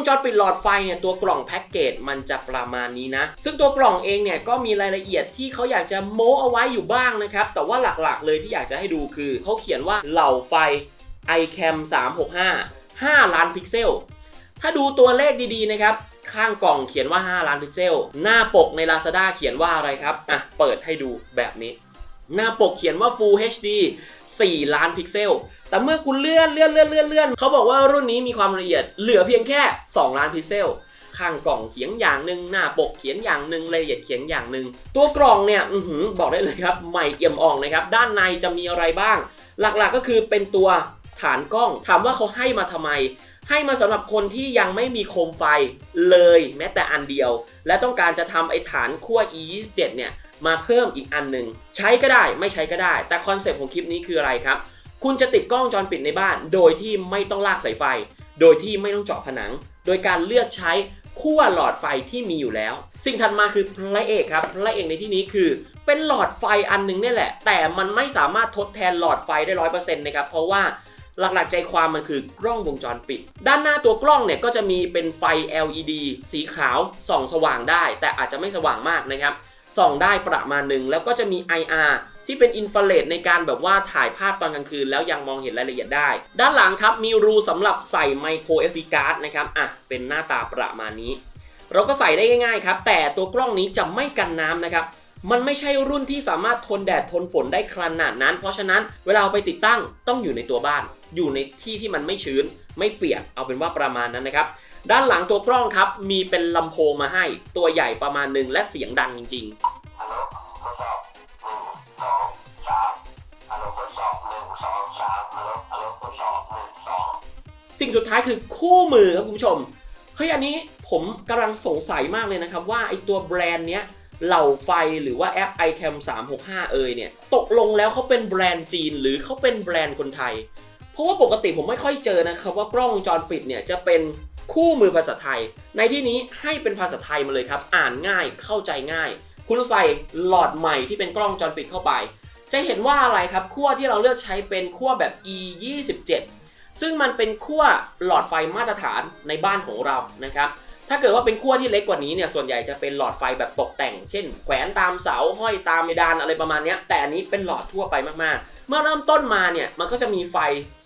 งจรปิดหลอดไฟเนี่ยตัวกล่องแพ็กเกจมันจะประมาณนี้นะ ซึ่งตัวกล่องเองเนี่ยก็มีรายละเอียดที่เขาอยากจะโม้เอาไว้อยู่บ้างนะครับ แต่ว่าหลักๆ เลยที่อยากจะให้ดูคือเขาเขียนว่าเหล่าไฟ iCam 365 5 ล้านพิกเซล ถ้าดูตัวเลขดีๆนะครับ ข้างกล่องเขียนว่า 5 ล้านพิกเซล หน้าปกใน Lazada เขียนว่าอะไรครับ อะ เปิดให้ดูแบบนี้ หน้าปกเขียนว่า Full HD 4 ล้านพิกเซล แต่เมื่อคุณเลื่อนเลื่อนเลื่อนเลื่อนเลื่อนเขาบอกว่ารุ่นนี้มีความละเอียดเหลือเพียงแค่ 2 ล้านพิกเซล ข้างกล่องเขียนอย่างหนึ่งหน้าปกเขียนอย่างหนึ่งละเอียดเขียนอย่างหนึ่งตัวกล่องเนี่ยอบอกได้เลยครับใหม่เอี่ยมอ่องนะครับ ด้านในจะมีอะไรบ้าง หลักๆก็คือเป็นตัวฐานกล้อง ถามว่าเขาให้มาทำไม ให้มาสำหรับคนที่ยังไม่มีโคมไฟเลยแม้แต่อันเดียว และต้องการจะทำไอ้ฐานขั้ว E27 เนี่ย มาเพิ่มอีกอันหนึ่งใช้ก็ได้ไม่ใช้ก็ได้ แต่คอนเซปต์ของคลิปนี้คืออะไรครับ คุณจะติดกล้องจรปิดในบ้าน โดยที่ไม่ต้องลากสายไฟ โดยที่ไม่ต้องเจาะผนัง โดยการเลือกใช้ขั้วหลอดไฟที่มีอยู่แล้ว สิ่งถัดมาคือพระเอกครับพระเอกในที่นี้คือ เป็นหลอดไฟอันหนึงนี่แหละ แต่มันไม่สามารถทดแทนหลอดไฟได้ร้อยเปอร์เซ็นต์นะครับเพราะว่าหลักๆใจความมันคือกล้องวงจรปิด ด้านหน้าตัวกล้องเนี่ยก็จะมีเป็นไฟ LED สีขาวส่องสว่างได้ แต่อาจจะไม่สว่างมากนะครับ ส่องได้ประมาณหนึ่งแล้วก็จะมี IR ที่เป็นอินฟราเรดในการแบบว่าถ่ายภาพตอนกลางคืน แล้วยังมองเห็นรายละเอียดได้ ด้านหลังครับมีรูสำหรับใส่ไมโคร SD card นะครับอะเป็นหน้าตาประมาณนี้ เราก็ใส่ได้ง่ายๆครับ แต่ตัวกล้องนี้จะไม่กันน้ำนะครับมันไม่ใช่รุ่นที่สามารถทนแดดทนฝนได้ขนาดนั้น เพราะฉะนั้นเวลาเอาไปติดตั้งต้องอยู่ในตัวบ้าน อยู่ในที่ที่มันไม่ชื้น ไม่เปียกเอาเป็นว่าประมาณนั้นนะครับ ด้านหลังตัวกล้องครับ มีเป็นลำโพงมาให้ ตัวใหญ่ประมาณหนึ่งและเสียงดังจริงๆฮัลโหลทดสอบหนึ่งสองสามฮัลโหลทดสอบหนึ่งสองสามฮัลโหลฮัลโหลทดสอบหนึ่งสองสิ่งสุดท้ายคือคู่มือครับคุณผู้ชม เฮ้ยอันนี้ผมกำลังสงสัยมากเลยนะครับ ว่าไอตัวแบรนด์เนี้ยเหล่าไฟหรือว่าแอป iCam 365 เอยเนี่ย ตกลงแล้วเขาเป็นแบรนด์จีน หรือเขาเป็นแบรนด์คนไทย เพราะว่าปกติผมไม่ค่อยเจอนะครับว่ากล้องวงจรปิดเนี่ยจะเป็น คู่มือภาษาไทย ในที่นี้ให้เป็นภาษาไทยมาเลยครับ อ่านง่ายเข้าใจง่าย คุณใส่หลอดใหม่ที่เป็นกล้องจรปิดเข้าไป จะเห็นว่าอะไรครับขั้วที่เราเลือกใช้เป็นขั้วแบบ e 27ซึ่งมันเป็นขั้วหลอดไฟมาตรฐานในบ้านของเรานะครับถ้าเกิดว่าเป็นขั้วที่เล็กกว่านี้เนี่ยส่วนใหญ่จะเป็นหลอดไฟแบบตกแต่ง เช่น แขวนตามเสาห้อยตามเพดานอะไรประมาณนี้แต่อันนี้เป็นหลอดทั่วไปมากๆ เมื่อเริ่มต้นมาเนี่ยมันก็จะมีไฟ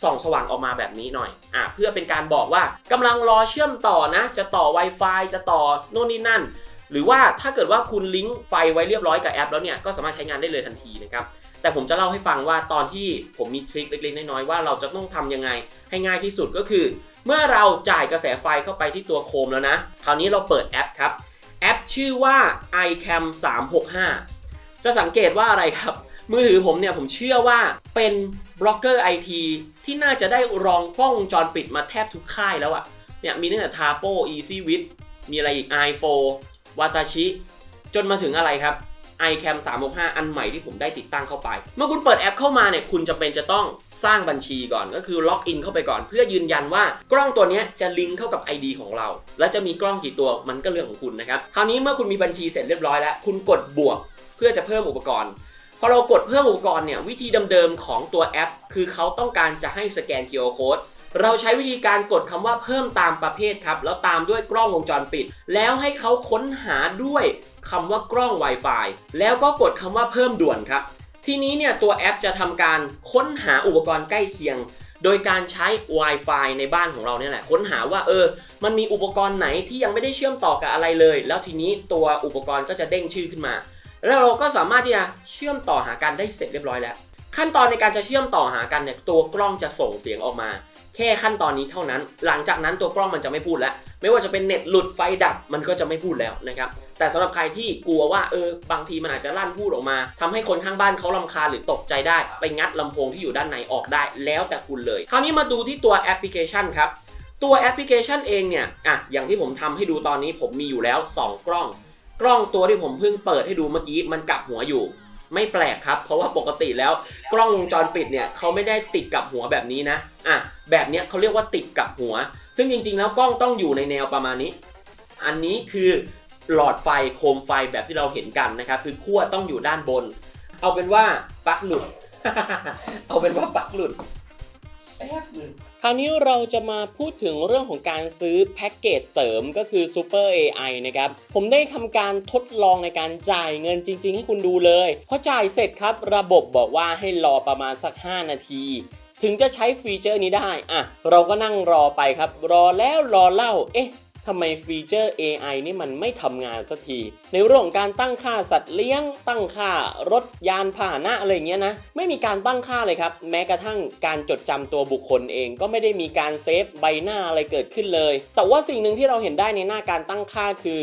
ส่องสว่างออกมาแบบนี้หน่อยอะเพื่อเป็นการบอกว่ากำลังรอเชื่อมต่อนะ จะต่อ Wi-Fi จะต่อโน่นนี่นั่น หรือว่าถ้าเกิดว่าคุณลิงก์ไฟไว้เรียบร้อยกับแอป แล้วเนี่ยก็สามารถใช้งานได้เลยทันทีนะครับแต่ผมจะเล่าให้ฟังว่าตอนที่ผมมีทริคเล็กๆน้อยๆว่าเราจะต้องทำยังไงให้ง่ายที่สุดก็คือ เมื่อเราจ่ายกระแสไฟเข้าไปที่ตัวโคมแล้วนะคราวนี้เราเปิดแอปครับแอปชื่อว่า iCam 365 จะสังเกตว่าอะไรครับ มือถือผมเนี่ยผมเชื่อว่าเป็นบล็อกเกอร์ไอทีที่น่าจะได้รองกล้องวงจรปิดมาแทบทุกค่ายแล้วอะเนี่ยมีตั้งแต่ Tapo Easy w i t มีอะไรอีก i4 Watashi จนมาถึงอะไรครับ iCam 365 อันใหม่ที่ผมได้ติดตั้งเข้าไป เมื่อคุณเปิดแอปเข้ามาเนี่ยคุณจะเป็นจะต้องสร้างบัญชีก่อน ก็คือล็อกอินเข้าไปก่อน เพื่อยืนยันว่ากล้องตัวนี้จะลิงก์เข้ากับ ID ของเรา และจะมีกล้องกี่ตัวมันก็เรื่องของคุณนะครับ คราวนี้เมื่อคุณมีบัญชีเสร็จเรียบร้อยแล้ว คุณกดบวก เพื่อจะเพิ่มอุปกรณ์ อเรากดเพิ่มอุปกรณ์เนี่ยวิธีเดิมๆของตัวแอป คือเขาต้องการจะให้สแกน QR code เราใช้วิธีการกดคำว่าเพิ่มตามประเภทครับ แล้วตามด้วยกล้องวงจรปิด แล้วให้เขาค้นหาด้วยคำว่ากล้อง Wi-Fi แล้วก็กดคำว่าเพิ่มด่วนครับ ทีนี้เนี่ยตัวแอปจะทำการค้นหาอุปกรณ์ใกล้เคียง โดยการใช้ Wi-Fi ในบ้านของเราเนี่ยแหละ ค้นหาว่าเออ มันมีอุปกรณ์ไหนที่ยังไม่ได้เชื่อมต่อกับอะไรเลย แล้วทีนี้ตัวอุปกรณ์ก็จะเด้งชื่อขึ้นมา แล้วเราก็สามารถที่จะเชื่อมต่อหากันได้เสร็จเรียบร้อยแล้ว ขั้นตอนในการจะเชื่อมต่อหากันเนี่ยตัวกล้องจะส่งเสียงออกมา แค่ขั้นตอนนี้เท่านั้น หลังจากนั้นตัวกล้องมันจะไม่พูดแล้ว ไม่ว่าจะเป็นเน็ตหลุดไฟดับมันก็จะไม่พูดแล้วนะครับแต่สำหรับใครที่กลัวว่าเออบางทีมันอาจจะลั่นพูดออกมาทำให้คนข้างบ้านเขาลำคาหรือตกใจได้ ไปงัดลำโพงที่อยู่ด้านในออกได้แล้วแต่คุณเลย คราวนี้มาดูที่ตัวแอปพลิเคชันครับตัวแอปพลิเคชันเองเนี่ยอะอย่างที่ผมทำให้ดูตอนนี้ผมมีอยู่แล้ว 2 กล้อง กล้องตัวที่ผมเพิ่งเปิดให้ดูเมื่อกี้มันกลับหัวอยู่ ไม่แปลกครับ เพราะว่าปกติแล้วกล้องวงจรปิดเนี่ยเขาไม่ได้ติดกับหัวแบบนี้นะอะแบบเนี้ยเขาเรียกว่าติดกับหัว ซึ่งจริงๆ แล้วกล้องต้องอยู่ในแนวประมาณนี้ อันนี้คือหลอดไฟโคมไฟแบบที่เราเห็นกันนะครับคือขั้วต้องอยู่ด้านบน เอาเป็นว่าปลั๊กหลุด เอาเป็นว่าปลั๊กหลุด ป๊บหนึงคราวนี้เราจะมาพูดถึงเรื่องของการซื้อแพ็กเกจเสริมก็คือ Super AI นะครับ ผมได้ทำการทดลองในการจ่ายเงินจริง ๆ ให้คุณดูเลยพอจ่ายเสร็จครับระบบบอกว่าให้รอประมาณสัก 5 นาทีถึงจะใช้ฟีเจอร์นี้ได้ อะ เราก็นั่งรอไปครับ รอแล้วรอเล่า เอ๊ะ ทำไมฟีเจอร์ AI นี่มันไม่ทำงานสักที ในเรื่องของการตั้งค่าสัตว์เลี้ยง ตั้งค่ารถยานพาหนะอะไรเงี้ยนะ ไม่มีการตั้งค่าเลยครับ แม้กระทั่งการจดจำตัวบุคคลเองก็ไม่ได้มีการเซฟใบหน้าอะไรเกิดขึ้นเลย แต่ว่าสิ่งหนึ่งที่เราเห็นได้ในหน้าการตั้งค่าคือ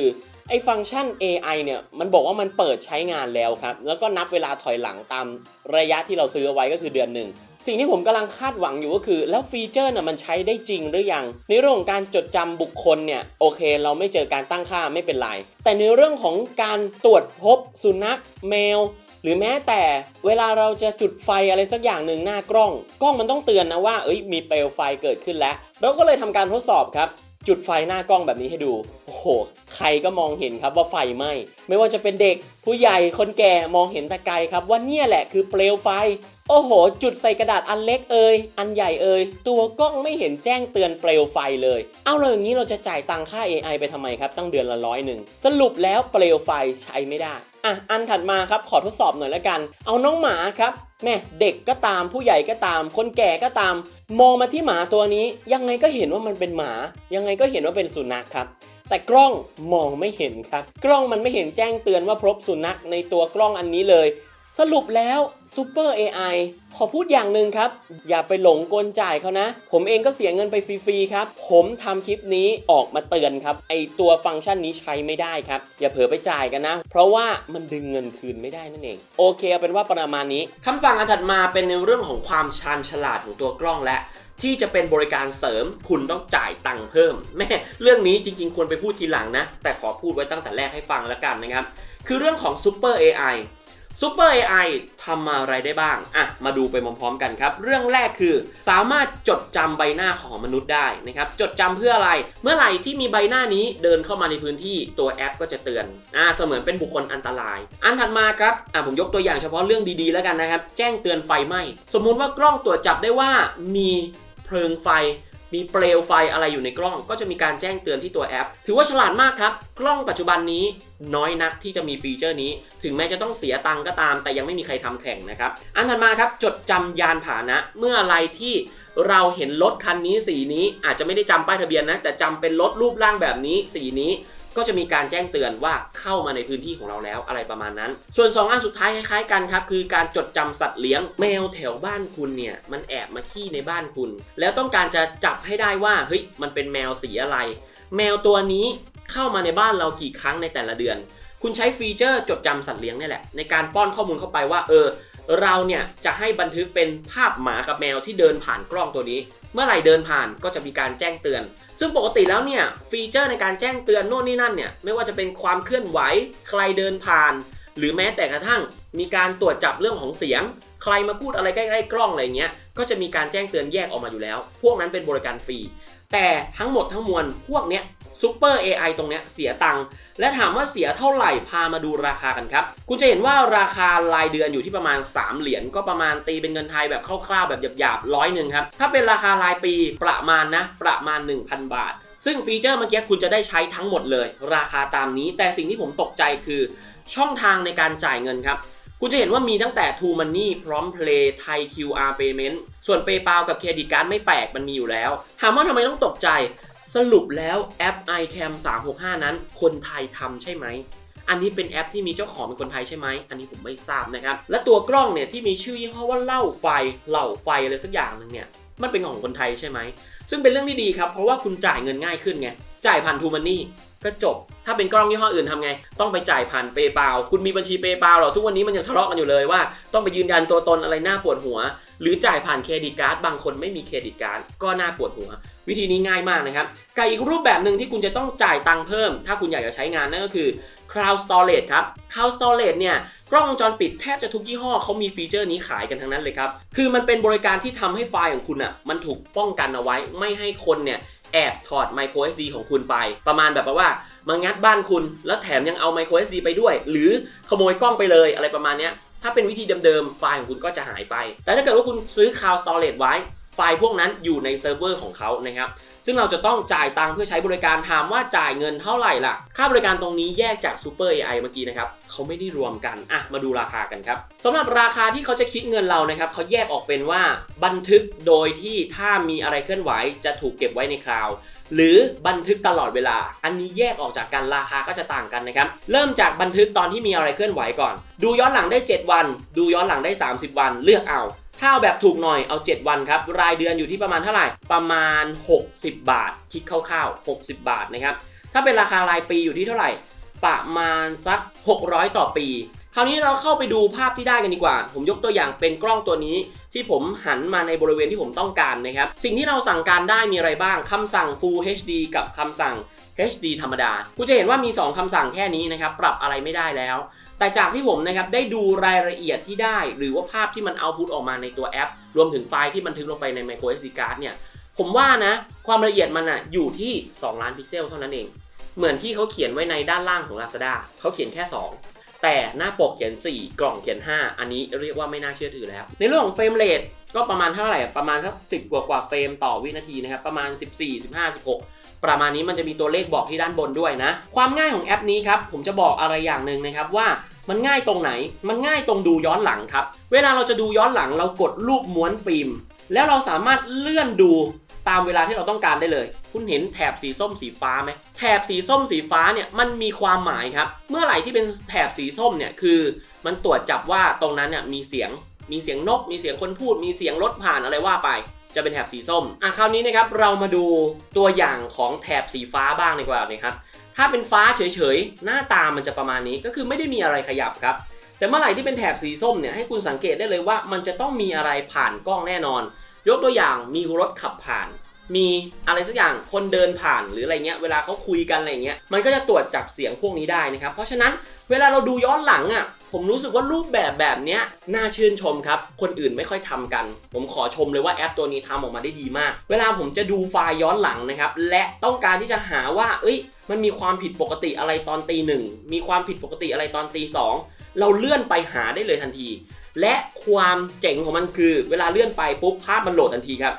ไอ้ฟังก์ชัน AI เนี่ยมันบอกว่ามันเปิดใช้งานแล้วครับ แล้วก็นับเวลาถอยหลังตามระยะที่เราซื้อไว้ก็คือเดือนหนึ่ง สิ่งที่ผมกำลังคาดหวังอยู่ก็คือ แล้วฟีเจอร์น่ะมันใช้ได้จริงหรือยัง ในเรื่องของการจดจำบุคคลเนี่ยโอเค เราไม่เจอการตั้งค่าไม่เป็นไร แต่ในเรื่องของการตรวจพบสุนัขแมวหรือแม้แต่เวลาเราจะจุดไฟอะไรสักอย่างหนึ่งหน้ากล้อง กล้องมันต้องเตือนนะว่าเอ้ยมีเปลวไฟเกิดขึ้นแล้ว เราก็เลยทำการทดสอบครับ จุดไฟหน้ากล้องแบบนี้ให้ดู โอ้โห ใครก็มองเห็นครับว่าไฟไหม้ ไม่ว่าจะเป็นเด็ก ผู้ใหญ่ คนแก่มองเห็นแต่ไกลครับ ว่าเนี่ยแหละคือเปลวไฟ โอ้โห จุดใส่กระดาษอันเล็กเอ่ย อันใหญ่เอ่ย ตัวกล้องไม่เห็นแจ้งเตือนเปลวไฟเลย เอาเลยอย่างนี้เราจะจ่ายตังค่า AI ไปทำไมครับ ตั้งเดือนละร้อยหนึ่ง สรุปแล้วเปลวไฟใช้ไม่ได้ อะอันถัดมาครับขอทดสอบหน่อยละกัน เอาน้องหมาครับแม่เด็กก็ตามผู้ใหญ่ก็ตาม คนแก่ก็ตาม มองมาที่หมาตัวนี้ ยังไงก็เห็นว่ามันเป็นหมา ยังไงก็เห็นว่าเป็นสุนัขครับ แต่กล้องมองไม่เห็นครับ กล้องมันไม่เห็นแจ้งเตือนว่าพบสุนัขในตัวกล้องอันนี้เลย สรุปแล้ว Super AI ขอพูดอย่างหนึ่งครับ อย่าไปหลงกลจ่ายเขานะ ผมเองก็เสียเงินไปฟรีๆครับ ผมทำคลิปนี้ออกมาเตือนครับ ไอตัวฟังก์ชันนี้ใช้ไม่ได้ครับ อย่าเผลอไปจ่ายกันนะ เพราะว่ามันดึงเงินคืนไม่ได้นั่นเอง โอเคเอาเป็นว่าประมาณนี้คำสั่งอันถัดมาเป็นในเรื่องของความชาญฉลาดของตัวกล้องและที่จะเป็นบริการเสริมคุณต้องจ่ายตังค์เพิ่มแม่เรื่องนี้จริงๆ ควรไปพูดทีหลังนะ แต่ขอพูดไว้ตั้งแต่แรกให้ฟังแล้วกันนะครับ คือเรื่องของ Super AI Super AI ทำอะไรได้บ้าง อะ มาดูไปพร้อมๆกันครับ เรื่องแรกคือสามารถจดจำใบหน้าของมนุษย์ได้นะครับ จดจำเพื่ออะไร เมื่อไหร่ที่มีใบหน้านี้เดินเข้ามาในพื้นที่ตัวแอปก็จะเตือน อ่า เสมือนเป็นบุคคลอันตราย อันถัดมาครับ อะผมยกตัวอย่างเฉพาะเรื่องดีๆแล้วกันนะครับ แจ้งเตือนไฟไหม้ สมมุติว่ากล้องตรวจจับได้ว่ามีเพลิงไฟ มีเปลวไฟอะไรอยู่ในกล้อง ก็จะมีการแจ้งเตือนที่ตัวแอป ถือว่าฉลาดมากครับ กล้องปัจจุบันนี้น้อยนักที่จะมีฟีเจอร์นี้ ถึงแม้จะต้องเสียตังก็ตาม แต่ยังไม่มีใครทำแข่งนะครับ อันถัดมาครับจดจำยานพาหนะ เมื่ออะไรที่เราเห็นรถคันนี้สีนี้อาจจะไม่ได้จำป้ายทะเบียนนะแต่จำเป็นรถรูปร่างแบบนี้สีนี้ ก็จะมีการแจ้งเตือนว่าเข้ามาในพื้นที่ของเราแล้วอะไรประมาณนั้น ส่วน 2 อันสุดท้ายคล้ายๆกันครับคือการจดจำสัตว์เลี้ยงแมวแถวบ้านคุณเนี่ยมันแอบมาขี้ในบ้านคุณ แล้วต้องการจะจับให้ได้ว่าเฮ้ยมันเป็นแมวสีอะไร แมวตัวนี้เข้ามาในบ้านเรากี่ครั้งในแต่ละเดือน คุณใช้ฟีเจอร์จดจำสัตว์เลี้ยงนี่แหละในการป้อนข้อมูลเข้าไปว่าเออเราเนี่ยจะให้บันทึกเป็นภาพหมากับแมวที่เดินผ่านกล้องตัวนี้ เมื่อไหร่เดินผ่านก็จะมีการแจ้งเตือน ซึ่งปกติแล้วเนี่ยฟีเจอร์ในการแจ้งเตือนโน่นนี่นั่นเนี่ยไม่ว่าจะเป็นความเคลื่อนไหวใครเดินผ่าน หรือแม้แต่กระทั่ง มีการตรวจจับเรื่องของเสียง ใครมาพูดอะไรใกล้ๆกล้องอะไรเงี้ยก็จะมีการแจ้งเตือนแยกออกมาอยู่แล้ว พวกนั้นเป็นบริการฟรีแต่ทั้งหมดทั้งมวลพวกเนี้ย ซูเปอร์ AI ตรงเนี้ยเสียตังค์และถามว่าเสียเท่าไหร่พามาดูราคากันครับ คุณจะเห็นว่าราคารายเดือนอยู่ที่ประมาณ 3 เหรียญก็ประมาณตีเป็นเงินไทยแบบคร่าวๆ แบบหยาบๆร้อยหนึ่งครับ ถ้าเป็นราคารายปีประมาณนะประมาณ 1,000 บาท ซึ่งฟีเจอร์เมื่อกี้คุณจะได้ใช้ทั้งหมดเลย ราคาตามนี้ แต่สิ่งที่ผมตกใจคือช่องทางในการจ่ายเงินครับคุณจะเห็นว่ามีตั้งแต่ True Money พร้อม Play ไทย QR Payment ส่วน PayPal กับเครดิตการ์ดไม่แปลกมันมีอยู่แล้ว ถามว่าทำไมต้องตกใจ สรุปแล้วแอป iCam 365 นั้น คนไทยทำใช่ไหม อันนี้เป็นแอปที่มีเจ้าของเป็นคนไทยใช่ไหม อันนี้ผมไม่ทราบนะครับ และตัวกล้องเนี่ยที่มีชื่อยี่ห้อว่าเล่าไฟ เหล่าไฟอะไรสักอย่างหนึ่งเนี่ย มันเป็นของคนไทยใช่ไหม ซึ่งเป็นเรื่องที่ดีครับ เพราะว่าคุณจ่ายเงินง่ายขึ้นไง จ่ายผ่านทูมันนี่ก็จบ ถ้าเป็นกล้องยี่ห้ออื่นทำไง ต้องไปจ่ายผ่านเปย์เปาคุณมีบัญชีเปย์เปาหรอ ทุกวันนี้มันยังทะเลาะกันอยู่เลยว่า ต้องไปยืนยันตัวตนอะไรหน่าปวดหัว หรือจ่ายผ่านเครดิตการ์ดบางคนไม่มีเครดิตการ์ดก็น่าปวดหัว วิธีนี้ง่ายมากนะครับกับอีกรูปแบบหนึ่งที่คุณจะต้องจ่ายตังค์เพิ่ม ถ้าคุณอยากจะใช้งานนั่นก็คือ Cloud Storage ครับ Cloud Storage เนี่ยกล้องวงจรปิดแทบจะทุกยี่ห้อเขามีฟีเจอร์นี้ขายกันทั้งนั้นเลยครับ คือมันเป็นบริการที่ทำให้ไฟล์ของคุณอะมันถูกป้องกันเอาไว้ไม่ให้คนเนี่ยแอบถอด micro SD ของคุณไป ประมาณแบบว่ามางัดบ้านคุณ แล้วแถมยังเอา micro SD ไปด้วย หรือขโมยกล้องไปเลยอะไรประมาณเนี้ย ถ้าเป็นวิธีเดิมๆ ไฟล์ของคุณก็จะหายไป แต่ถ้าเกิดว่าคุณซื้อ Cloud Storage ไว้ ไฟล์พวกนั้นอยู่ในเซิร์ฟเวอร์ของเขานะครับ ซึ่งเราจะต้องจ่ายตังค์เพื่อใช้บริการ ถามว่าจ่ายเงินเท่าไหร่ล่ะ ค่าบริการตรงนี้แยกจาก Super AI เมื่อกี้นะครับ เขาไม่ได้รวมกัน อะ มาดูราคากันครับสำหรับราคาที่เขาจะคิดเงินเรานะครับ เขาแยกออกเป็นว่าบันทึกโดยที่ถ้ามีอะไรเคลื่อนไหวจะถูกเก็บไว้ในคลาวด์ หรือบันทึกตลอดเวลา อันนี้แยกออกจากกันราคาก็จะต่างกันนะครับ เริ่มจากบันทึกตอนที่มีอะไรเคลื่อนไหวก่อน ดูย้อนหลังได้ 7 วัน ดูย้อนหลังได้ 30 วัน เลือกเอาถ้าเอาแบบถูกหน่อยเอา 7 วันครับ รายเดือนอยู่ที่ประมาณเท่าไหร่ ประมาณ 60 บาท คิดคร่าวๆ 60 บาทนะครับ ถ้าเป็นราคารายปีอยู่ที่เท่าไหร่ ประมาณสัก 600 ต่อปี คราวนี้เราเข้าไปดูภาพที่ได้กันดีกว่า ผมยกตัวอย่างเป็นกล้องตัวนี้ ที่ผมหันมาในบริเวณที่ผมต้องการนะครับ สิ่งที่เราสั่งการได้มีอะไรบ้างคำสั่ง Full HD กับคำสั่ง HD ธรรมดา คุณจะเห็นว่ามี 2คำสั่งแค่นี้นะครับ ปรับอะไรไม่ได้แล้ว แต่จากที่ผมนะครับได้ดูรายละเอียดที่ได้ หรือว่าภาพที่มันเอาพุตออกมาในตัวแอป รวมถึงไฟล์ที่บันทึกลงไปใน micro SD card เนี่ย ผมว่านะ ความละเอียดมันอะอยู่ที่ 2 ล้านพิกเซลเท่านั้นเอง เหมือนที่เขาเขียนไว้ในด้านล่างของ Lazada เขาเขียนแค่ 2 แต่หน้าปกเขียน 4 กล่องเขียน 5 อันนี้เรียกว่าไม่น่าเชื่อถือแล้ว ในเรื่องของเฟรมเรทก็ประมาณเท่าไหร่ ประมาณสัก10กว่ากว่าเฟรมต่อวินาทีนะครับ ประมาณ 14 15 16 ประมาณนี้มันจะมีตัวเลขบอกที่ด้านบนด้วยนะ ความง่ายของแอปนี้ครับ ผมจะบอกอะไรอย่างหนึ่งนะครับว่ามันง่ายตรงไหน มันง่ายตรงดูย้อนหลังครับ เวลาเราจะดูย้อนหลังเรากดรูปม้วนฟิล์ม แล้วเราสามารถเลื่อนดู ตามเวลาที่เราต้องการได้เลย คุณเห็นแถบสีส้มสีฟ้าไหมแถบสีส้มสีฟ้าเนี่ยมันมีความหมายครับ เมื่อไหร่ที่เป็นแถบสีส้มเนี่ยคือ มันตรวจจับว่าตรงนั้นเนี่ยมีเสียง มีเสียงนก มีเสียงคนพูด มีเสียงรถผ่านอะไรว่าไป จะเป็นแถบสีส้ม อะคราวนี้นะครับเรามาดูตัวอย่างของแถบสีฟ้าบ้างดีกว่านะครับ ถ้าเป็นฟ้าเฉยๆหน้าตามันจะประมาณนี้ก็คือไม่ได้มีอะไรขยับครับแต่เมื่อไหร่ที่เป็นแถบสีส้มเนี่ยให้คุณสังเกตได้เลยว่ามันจะต้องมีอะไรผ่านกล้องแน่นอน ยกตัวอย่างมีรถขับผ่าน มีอะไรสักอย่างคนเดินผ่านหรืออะไรเงี้ยเวลาเขาคุยกันอะไรเงี้ยมันก็จะตรวจจับเสียงพวกนี้ได้นะครับเพราะฉะนั้นเวลาเราดูย้อนหลังอะผมรู้สึกว่ารูปแบบแบบเนี้ยน่าชื่นชมครับ คนอื่นไม่ค่อยทำกัน ผมขอชมเลยว่าแอปตัวนี้ทำออกมาได้ดีมาก เวลาผมจะดูไฟล์ย้อนหลังนะครับ และต้องการที่จะหาว่า เอ้ย มันมีความผิดปกติอะไรตอนตีหนึ่งมีความผิดปกติอะไรตอนตีสองเราเลื่อนไปหาได้เลยทันที และความเจ๋งของมันคือ เวลาเลื่อนไปปุ๊บภาพมันโหลดทันทีครับ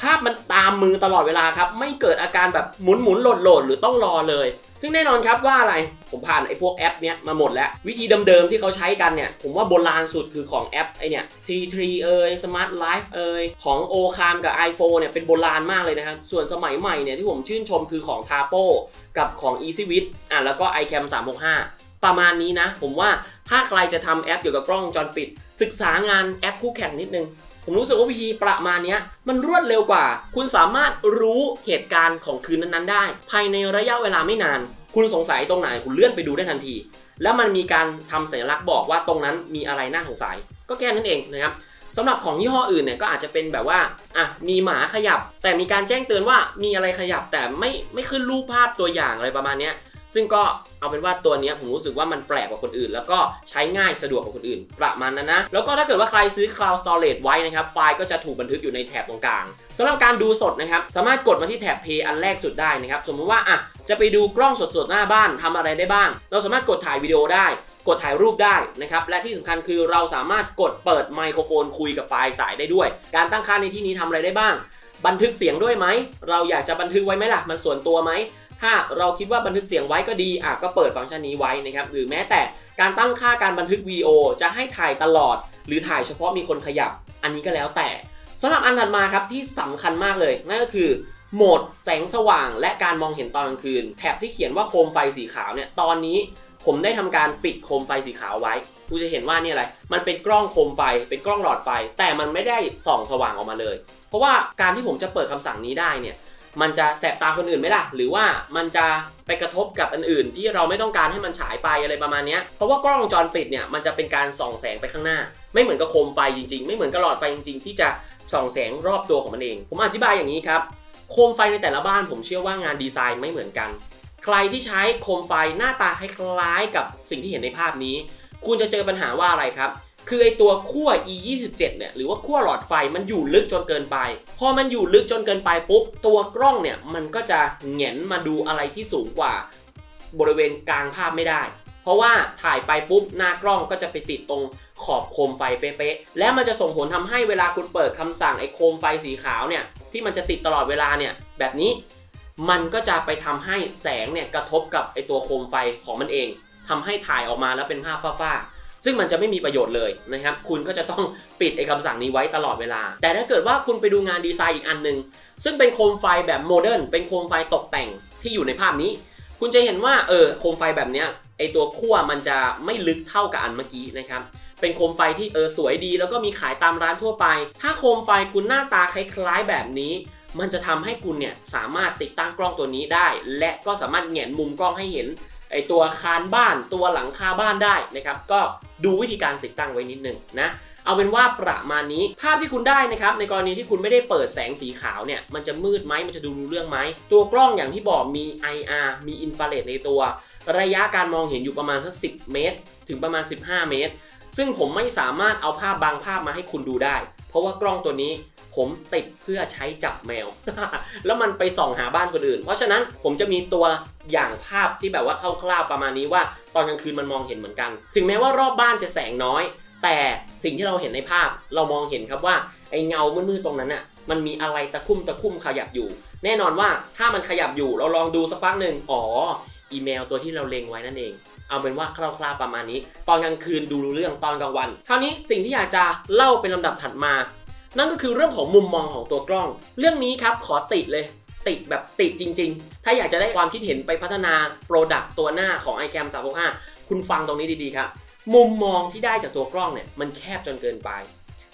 ภาพมันตามมือตลอดเวลาครับ ไม่เกิดอาการแบบหมุนหมุนโหลดโหลดหรือต้องรอเลย ซึ่งแน่นอนครับว่าอะไรผมผ่านไอ้พวกแอปเนี้ยมาหมดแล้ว วิธีเดิมๆที่เขาใช้กันเนี่ย ผมว่าโบราณสุดคือของแอปไอเนี่ย T3 เอ่ย Smart Life เอ่ยของ o c a m กับ iPhone เนี่ยเป็นโบราณมากเลยนะครับ ส่วนสมัยใหม่เนี่ยที่ผมชื่นชมคือของ t a p o กับของ EasyWit อะแล้วก็ iCam 365 ประมาณนี้นะ ผมว่าถ้าใครจะทำแอปเกี่ยวกับกล้องจรปิด ศึกษางานแอปคู่แข่งนิดนึง ผมรู้สึกว่าวิธีประมาณนี้มันรวดเร็วกว่า คุณสามารถรู้เหตุการณ์ของคืนนั้นๆ ได้ ภายในระยะเวลาไม่นาน คุณสงสัยตรงไหนคุณเลื่อนไปดูได้ทันที แล้วมันมีการทำสัญลักษณ์บอกว่าตรงนั้นมีอะไรน่าสงสัย ก็แค่นั้นเองนะครับสำหรับของยี่ห้ออื่นเนี่ยก็อาจจะเป็นแบบว่าอะมีหมาขยับ แต่มีการแจ้งเตือนว่ามีอะไรขยับแต่ไม่ไม่ขึ้นรูปภาพตัวอย่างอะไรประมาณนี้ ซึ่งก็เอาเป็นว่าตัวนี้ผมรู้สึกว่ามันแปลกกว่าคนอื่น แล้วก็ใช้ง่ายสะดวกกว่าคนอื่น ประมาณนั้นนะ แล้วก็ถ้าเกิดว่าใครซื้อ Cloud Storage ไว้นะครับ ไฟล์ก็จะถูกบันทึกอยู่ในแถบตรงกลางสำหรับการดูสดนะครับ สามารถกดมาที่แถบ Play อันแรกสุดได้นะครับ สมมติว่าอะจะไปดูกล้องสดๆหน้าบ้านทำอะไรได้บ้าง เราสามารถกดถ่ายวิดีโอได้ กดถ่ายรูปได้นะครับ และที่สำคัญคือเราสามารถกดเปิดไมโครโฟนคุยกับปลายสายได้ด้วย การตั้งค่าในที่นี้ทำอะไรได้บ้าง บันทึกเสียงด้วยไหม เราอยากจะบันทึกไว้ไหมล่ะ มันส่วนตัวไหม ถ้าเราคิดว่าบันทึกเสียงไว้ก็ดีอะก็เปิดฟังก์ชันนี้ไว้นะครับหรือแม้แต่การตั้งค่าการบันทึกวีโอจะให้ถ่ายตลอด หรือถ่ายเฉพาะมีคนขยับ อันนี้ก็แล้วแต่สำหรับอันถัดมาครับที่สำคัญมากเลย นั่นก็คือโหมดแสงสว่างและการมองเห็นตอนกลางคืน แถบที่เขียนว่าโคมไฟสีขาวเนี่ยตอนนี้ผมได้ทำการปิดโคมไฟสีขาวไว้คุณจะเห็นว่านี่อะไร มันเป็นกล้องโคมไฟ เป็นกล้องหลอดไฟ แต่มันไม่ได้ส่องสว่างออกมาเลย เพราะว่าการที่ผมจะเปิดคำสั่งนี้ได้เนี่ย มันจะแสบตาคนอื่นไหมล่ะ หรือว่ามันจะไปกระทบกับอันอื่น ที่เราไม่ต้องการให้มันฉายไปอะไรประมาณนี้เพราะว่ากล้องวงจรปิดเนี่ยมันจะเป็นการส่องแสงไปข้างหน้า ไม่เหมือนกับโคมไฟจริงๆ ไม่เหมือนกับหลอดไฟจริงๆ ที่จะส่องแสงรอบตัวของมันเอง ผมอธิบายอย่างนี้ครับโคมไฟในแต่ละบ้านผมเชื่อว่างานดีไซน์ไม่เหมือนกัน ใครที่ใช้โคมไฟหน้าตาคล้ายๆกับสิ่งที่เห็นในภาพนี้ คุณจะเจอปัญหาว่าอะไรครับ คือไอตัวขั้ว e 2 7เนี่ยหรือว่าขั้วหลอดไฟมันอยู่ลึกจนเกินไป พอมันอยู่ลึกจนเกินไปปุ๊บ ตัวกล้องเนี่ยมันก็จะแหงนมาดูอะไรที่สูงกว่า บริเวณกลางภาพไม่ได้ เพราะว่าถ่ายไปปุ๊บหน้ากล้องก็จะไปติดตรงขอบโคมไฟเป๊ะๆและมันจะส่งผลทำให้เวลาคุณเปิดคำสั่งไอโคมไฟสีขาวเนี่ยที่มันจะติดตลอดเวลาเนี่ยแบบนี้มันก็จะไปทำให้แสงเนี่ยกระทบกับไอตัวโคมไฟของมันเองทำให้ถ่ายออกมาแล้วเป็นภาพฟ้าๆ ซึ่งมันจะไม่มีประโยชน์เลยนะครับ คุณก็จะต้องปิดไอ้คำสั่งนี้ไว้ตลอดเวลา แต่ถ้าเกิดว่าคุณไปดูงานดีไซน์อีกอันหนึงซึ่งเป็นโคมไฟแบบโมเดิร์นเป็นโคมไฟตกแต่งที่อยู่ในภาพนี้ คุณจะเห็นว่าเออโคมไฟแบบเนี้ยไอตัวขั้วมันจะไม่ลึกเท่ากับอันเมื่อกี้นะครับเป็นโคมไฟที่เออสวยดี แล้วก็มีขายตามร้านทั่วไป ถ้าโคมไฟคุณหน้าตาคล้ายๆแบบนี้ มันจะทำให้คุณเนี่ยสามารถติดตั้งกล้องตัวนี้ได้ และก็สามารถแหงนมุมกล้องให้เห็น ไอตัวคานบ้านตัวหลังคาบ้านได้นะครับก็ดูวิธีการติดตั้งไว้นิดนึงนะเอาเป็นว่าประมาณนี้ภาพที่คุณได้นะครับในกรณีที่คุณไม่ได้เปิดแสงสีขาวเนี่ยมันจะมืดไหมมันจะดูรู้เรื่องไหมตัวกล้องอย่างที่บอกมี IR มีอินฟราเรดในตัว ระยะการมองเห็นอยู่ประมาณสัก 10 เมตร ถึงประมาณ 15 เมตร ซึ่งผมไม่สามารถเอาภาพบางภาพมาให้คุณดูได้ เพราะว่ากล้องตัวนี้ผมติดเพื่อใช้จับแมว แล้วมันไปส่องหาบ้านคนอื่น เพราะฉะนั้นผมจะมีตัวอย่างภาพที่แบบว่าคร่าวๆประมาณนี้ว่า ตอนกลางคืนมันมองเห็นเหมือนกัน ถึงแม้ว่ารอบบ้านจะแสงน้อย แต่สิ่งที่เราเห็นในภาพเรามองเห็นครับว่าไอ้เงามืดๆตรงนั้นน่ะมันมีอะไรตะคุ่มตะคุ่มขยับอยู่ แน่นอนว่าถ้ามันขยับอยู่เราลองดูสักพักหนึ่งอ๋ออีเมลตัวที่เราเล็งไว้นั่นเอง เอาเป็นว่าคร่าวๆประมาณนี้ ตอนกลางคืนดูรู้เรื่องตอนกลางวัน คราวนี้สิ่งที่อยากจะเล่าเป็นลำดับถัดมา นั่นก็คือเรื่องของมุมมองของตัวกล้อง เรื่องนี้ครับขอติเลยติแบบติจริง ๆ ถ้าอยากจะได้ความคิดเห็นไปพัฒนาโปรดักต์ตัวหน้าของ iCam 365 คุณฟังตรงนี้ดีๆครับ มุมมองที่ได้จากตัวกล้องเนี่ยมันแคบจนเกินไป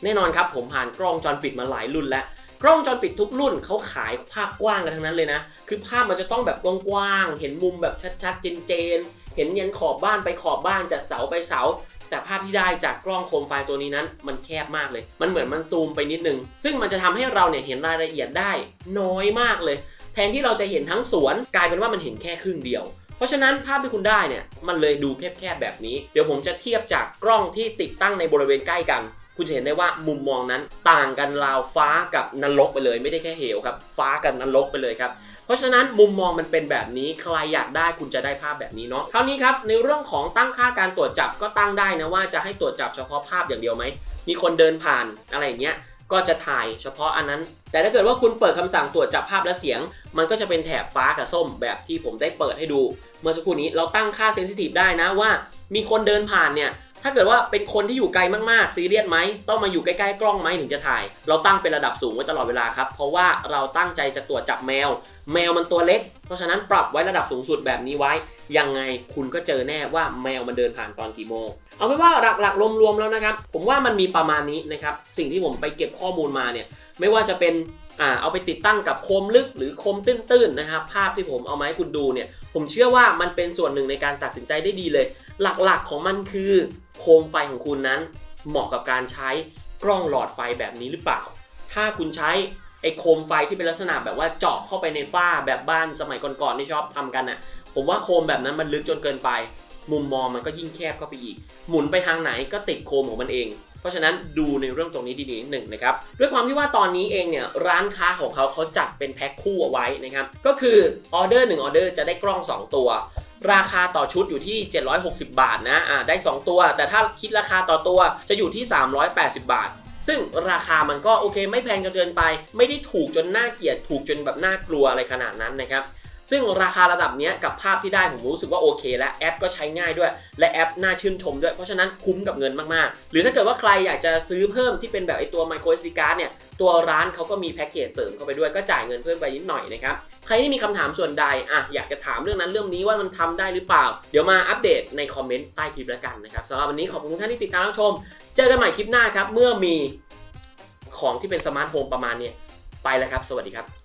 แน่นอนครับผมผ่านกล้องจอปิดมาหลายรุ่นแล้ว กล้องจอปิดทุกรุ่นเขาขายภาพกว้างกันทั้งนั้นเลยนะ คือภาพมันจะต้องแบบกว้างๆ เห็นมุมแบบชัดๆ เจนๆ เห็นยันขอบบ้านไปขอบบ้านจากเสาไปเสา แต่ภาพที่ได้จากกล้องโคมไฟตัวนี้นั้น มันแคบมากเลย มันเหมือนมันซูมไปนิดนึง ซึ่งมันจะทำให้เราเนี่ยเห็นรายละเอียดได้น้อยมากเลย แทนที่เราจะเห็นทั้งสวนกลายเป็นว่ามันเห็นแค่ครึ่งเดียวเพราะฉะนั้นภาพที่คุณได้เนี่ยมันเลยดูแคบๆแบบนี้ เดี๋ยวผมจะเทียบจากกล้องที่ติดตั้งในบริเวณใกล้กัน คุณจะเห็นได้ว่ามุมมองนั้นต่างกันราวฟ้ากับนรกไปเลย ไม่ได้แค่เหวครับ ฟ้ากับนรกไปเลยครับ เพราะฉะนั้นมุมมองมันเป็นแบบนี้ใครอยากได้คุณจะได้ภาพแบบนี้เนาะคราวนี้ครับในเรื่องของตั้งค่าการตรวจจับก็ตั้งได้นะว่าจะให้ตรวจจับเฉพาะภาพอย่างเดียวไหมมีคนเดินผ่านอะไรอย่างเงี้ยก็จะถ่ายเฉพาะอันนั้น แต่ถ้าเกิดว่าคุณเปิดคำสั่งตรวจจับภาพและเสียง มันก็จะเป็นแถบฟ้ากับส้มแบบที่ผมได้เปิดให้ดู เมื่อสักครู่นี้เราตั้งค่าเซนซิทีฟได้นะว่า มีคนเดินผ่านเนี่ย ถ้าเกิดว่าเป็นคนที่อยู่ไกลมากๆซีเรียสไหมต้องมาอยู่ใกล้ๆกล้องไหมถึงจะถ่าย เราตั้งเป็นระดับสูงไว้ตลอดเวลาครับ เพราะว่าเราตั้งใจจะตรวจจับแมว แมวมันตัวเล็ก เพราะฉะนั้นปรับไว้ระดับสูงสุดแบบนี้ไว้ ยังไงคุณก็เจอแน่ว่าแมวมันเดินผ่านตอนกี่โมง เอาเป็นว่าหลักๆรวมๆแล้วนะครับ ผมว่ามันมีประมาณนี้นะครับสิ่งที่ผมไปเก็บข้อมูลมาเนี่ยไม่ว่าจะเป็นอ่าเอาไปติดตั้งกับโคมลึกหรือโคมตื้นๆนะครับภาพที่ผมเอามาให้คุณดูเนี่ยผมเชื่อว่ามันเป็นส่วนหนึ่งในการตัดสินใจได้ดีเลย หลักๆของมันคือ โคมไฟของคุณนั้น เหมาะกับการใช้กล้องหลอดไฟแบบนี้หรือเปล่า ถ้าคุณใช้ไอ้โคมไฟที่เป็นลักษณะแบบว่าเจาะเข้าไปในฝ้าแบบบ้านสมัยก่อนๆที่ชอบทำกันน่ะ ผมว่าโคมแบบนั้นมันลึกจนเกินไป มุมมองมันก็ยิ่งแคบเข้าไปอีก หมุนไปทางไหนก็ติดโคมของมันเอง เพราะฉะนั้นดูในเรื่องตรงนี้ดีๆหนึ่งนะครับ ด้วยความที่ว่าตอนนี้เองเนี่ยร้านค้าของเขาเขาจัดเป็นแพ็คคู่เอาไว้นะครับ ก็คือออเดอร์1ออเดอร์จะได้กล้อง 2 ตัว ราคาต่อชุดอยู่ที่ 760 บาทนะอ่าได้ 2 ตัว แต่ถ้าคิดราคาต่อตัวจะอยู่ที่ 380 บาท ซึ่งราคามันก็โอเคไม่แพงจนเกินไป ไม่ได้ถูกจนน่าเกลียดถูกจนแบบน่ากลัวอะไรขนาดนั้นนะครับซึ่งราคาระดับนี้กับภาพที่ได้ผมรู้สึกว่าโอเค และแอปก็ใช้ง่ายด้วย และแอปน่าชื่นชมด้วย เพราะฉะนั้นคุ้มกับเงินมาก ๆ หรือถ้าเกิดว่าใครอยากจะซื้อเพิ่มที่เป็นแบบไอตัว micro SD card เนี่ย ตัวร้านเขาก็มีแพ็กเกจเสริมเข้าไปด้วยก็จ่ายเงินเพิ่มไปนิดหน่อยนะครับ ใครที่มีคำถามส่วนใดอะอยากจะถามเรื่องนั้นเรื่องนี้ว่ามันทำได้หรือเปล่า เดี๋ยวมาอัปเดตในคอมเมนต์ใต้คลิปแล้วกันนะครับสำหรับวันนี้ขอบคุณทุกท่านที่ติดตามรับชม เจอกันใหม่คลิปหน้าครับ เมื่อมีของที่เป็นสมาร์ทโฮมประมาณนี้ไปแล้วครับ สวัสดีครับ